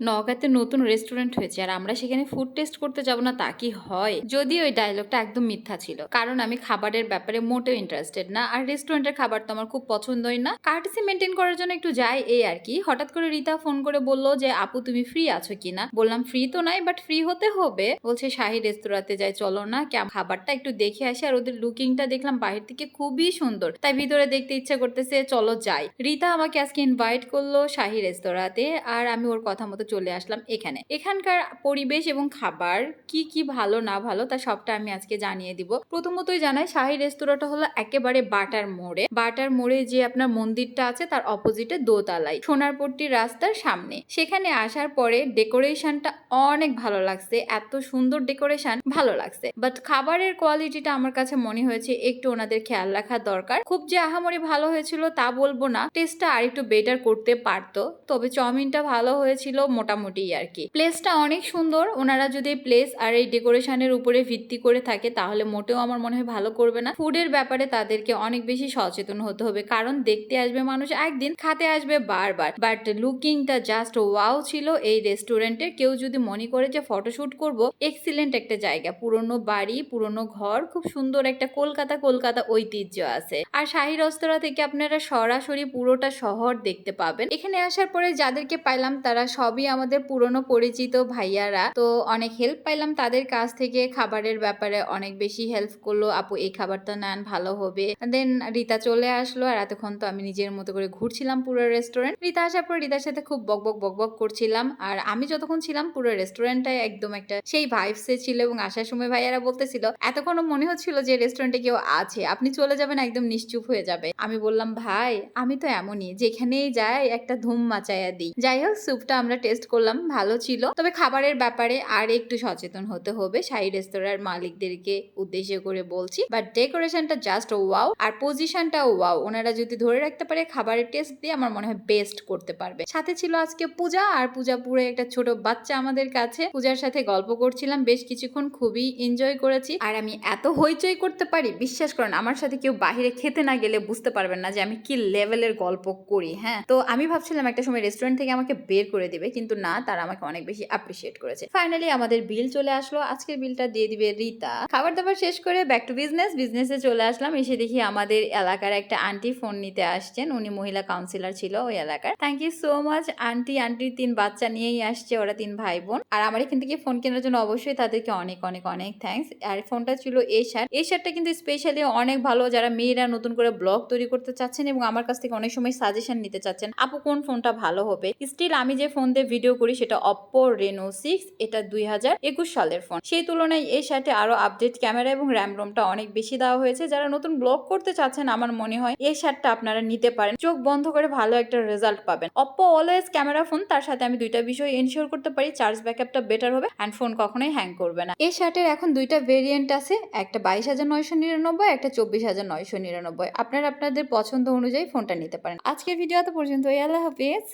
নওগাঁতে নতুন রেস্টুরেন্ট হয়েছে আর আমরা সেখানে ফুড টেস্ট করতে যাব না, তা কি হয়? যদি ওই ডায়লগটা একদম মিথ্যা ছিল। কারণ আমি খাবারের ব্যাপারে মোটেও ইন্টারেস্টেড না। আর রেস্টুরেন্টের খাবার তো আমার খুব পছন্দই না। কার্টিসি মেনটেন করার জন্য একটু যাই এই আর কি। হঠাৎ করে রিতা ফোন করে বলল যে, আপু, তুমি ফ্রি আছো কিনা বললাম ফ্রি তো নাই বাট ফ্রি হতে হবে। বলছে, শাহি রেস্তোরাঁতে যাই, চলো না। কেমন? খাবারটা একটু দেখে আসি। আর ওদের লুকিংটা দেখলাম বাহির থেকে খুবই সুন্দর। তাই ভিতরে দেখতে ইচ্ছা করতেছে, চলো যাই। রিতা আমাকে আজকে ইনভাইট করল শাহি রেস্তোরাঁতে আর আমি ওর কথা মতো চলে আসলাম এখানে। এখানকার পরিবেশ এবং খাবার কি কি ভালো, না ভালো, তা সবটা আমি আজকে জানিয়ে দিব। প্রথমতই জানাই, শাহি রেস্তোরাঁটা হলো একেবারে বাটার মোড়ে। বাটার মোড়ে যে আপনার মন্দিরটা আছে, তার অপোজিটে দোতলায়। সোনারপট্টির রাস্তার সামনে। সেখানে আসার পরে ডেকোরেশনটা অনেক ভালো লাগছে। এত সুন্দর ডেকোরেশন ভালো লাগছে। বাট খাবারের কোয়ালিটিটা আমার কাছে মনে হয়েছে একটু ওনাদের খেয়াল রাখা দরকার। খুব যে আহামরি ভালো হয়েছিল তা বলব না। টেস্টটা আর একটু বেটার করতে পারতো। তবে চাউমিনটা ভালো হয়েছিল মোটামুটি আর কি। প্লেসটা অনেক সুন্দর। ওনারা যদি প্লেস আর এই ডেকোরেশনের উপরে ভিত্তি করে থাকে, তাহলে মোটেও আমার মনে হয় ভালো করবে না। ফুডের ব্যাপারে তাদেরকে অনেক বেশি সচেতন হতে হবে। কারণ দেখতে আসবে মানুষ একদিন, খাতে আসবে বারবার। বাট লুকিংটা জাস্ট ওয়াও ছিল এই রেস্টুরেন্টে কেউ যদি মনে করে যে ফটোশুট করব এক্সিলেন্ট একটা জায়গা। পুরনো বাড়ি, পুরনো ঘর, খুব সুন্দর একটা কলকাতা কলকাতা ঐতিহ্য আছে। আর শাহী রেস্তোরাঁ থেকে আপনারা সরাসরি পুরোটা শহর দেখতে পাবেন। এখানে আসার পরে যাদেরকে পাইলাম, তারা সবই আমাদের পুরনো পরিচিত ভাইয়ারা, তো অনেক হেল্প পাইলাম তাদের কাছ থেকে। খাবারের ব্যাপারে অনেক বেশি হেল্প করল, আপু, এই খাবারটা নেন, ভালো হবে। দেন রিতা চলে আসলো আর এতক্ষণ তো আমি নিজের মতো করে ঘুরছিলাম পুরো রেস্টুরেন্ট রিতা আসার পর রিতার সাথে খুব বক বক বক বক করছিলাম। আর আমি যতক্ষণ ছিলাম পুরো রেস্টুরেন্টটাই একদম একটা সেই ভাইবসে ছিল এবং আসার সময় ভাইয়ারা বলতেছিল, এতক্ষণও মনে হচ্ছিল যে রেস্টুরেন্টে কেউ আছে, আপনি চলে যাবেন, একদম নিশ্চুপ হয়ে যাবে। আমি বললাম, ভাই, আমি তো এমনই, যেখানেই যাই একটা ধুম মাচাইয়া দিই। যাই হোক স্যুপটা আমরা টেস্ট করলাম, ভালো ছিল। তবে খাবারের ব্যাপারে আর একটু সচেতন হতে হবে, শাহী রেস্তোরাঁর মালিকদেরকে উদ্দেশ্য করে বলছি। বাট ডেকোরেশনটা জাস্ট ওয়াও আর পজিশনটা ওয়াও ওনারা যদি ধরে রাখতে পারে, খাবারের টেস্ট দিয়ে আমার মনে হয় বেস্ট করতে পারবে। সাথে ছিল আজকে পূজা, আর পূজা পুরো একটা ছোট বাচ্চা আমাদের কাছে। পূজার সাথে গল্প করছিলাম, বেশ কিছুক্ষণ খুবই এনজয় করেছি। আর আমি এত হইচই করতে পারি, বিশ্বাস করেন, আমার সাথে কেউ বাহিরে খেতে না গেলে বুঝতে পারবেন না যে আমি কি লেভেলের গল্প করি হ্যাঁ? তো আমি ভাবছিলাম একটা সময় রেস্টুরেন্ট থেকে আমাকে বের করে দিবে কিন্তু না, তারা আমাকে অনেক বেশি অ্যাপ্রিসিয়েট করেছে। ফাইনালি আমাদের বিল চলে আসলো, আজকের বিলটা দিয়ে দিবে রিতা। খাবার দাবার শেষ করে ব্যাক টু বিজনেস বিজনেসে চলে আসলাম, এসে দেখি আমাদের এলাকার একটা আন্টি ফোন নিতে আসছেন, উনি মহিলা কাউন্সিলর ছিল ওই এলাকার। Thank you so much aunty আন্টির তিন বাচ্চা নিয়েই আসছে ওরা তিন ভাই বোন আর আমার এখান থেকে ফোন কেনার জন্য অবশ্যই তাদেরকে অনেক অনেক অনেক থ্যাঙ্কস আর ফোনটা ছিল এই শার্ট এই শার্টটা কিন্তু স্পেশালি অনেক ভালো, যারা মেয়েরা নতুন করে ব্লগ তৈরি করতে চাচ্ছেন এবং আমার কাছ থেকে অনেক সময় সাজেশন নিতে চাচ্ছেন, আপু, কোন ফোনটা ভালো হবে? স্টিল আমি যে ফোন দিয়ে ভিডিও করি সেটা অপ্পো রেনো সিক্স এটা দুই হাজার একুশ সালের ফোন সেই তুলনায় এই শার্টে আরও আপডেট ক্যামেরা এবং র্যাম রোমটা অনেক বেশি দেওয়া হয়েছে। যারা নতুন ব্লগ করতে চাচ্ছেন, আমার মনে হয় এই শার্টটা আপনারা নিতে পারেন। চোখ বন্ধ করে ভালো একটা রেজাল্ট পাবেন। অপ্পো অলওয়েজ ক্যামেরা ফোন তার সাথে আমি দুইটা বিষয় এনশিওর করতে পারি চার্জ ব্যাকআপটা বেটার হবে অ্যান্ড ফোন কখনোই হ্যাং করবে না। এই শার্টের এখন দুইটা ভেরিয়েন্ট আছে, একটা বাইশ হাজার নয়শো নিরানব্বই, একটা চব্বিশ হাজার নয়শো নিরানব্বই। আপনারা আপনাদের পছন্দ অনুযায়ী ফোনটা নিতে পারেন। আজকের ভিডিও এত পর্যন্ত আল্লাহ হাফিজ।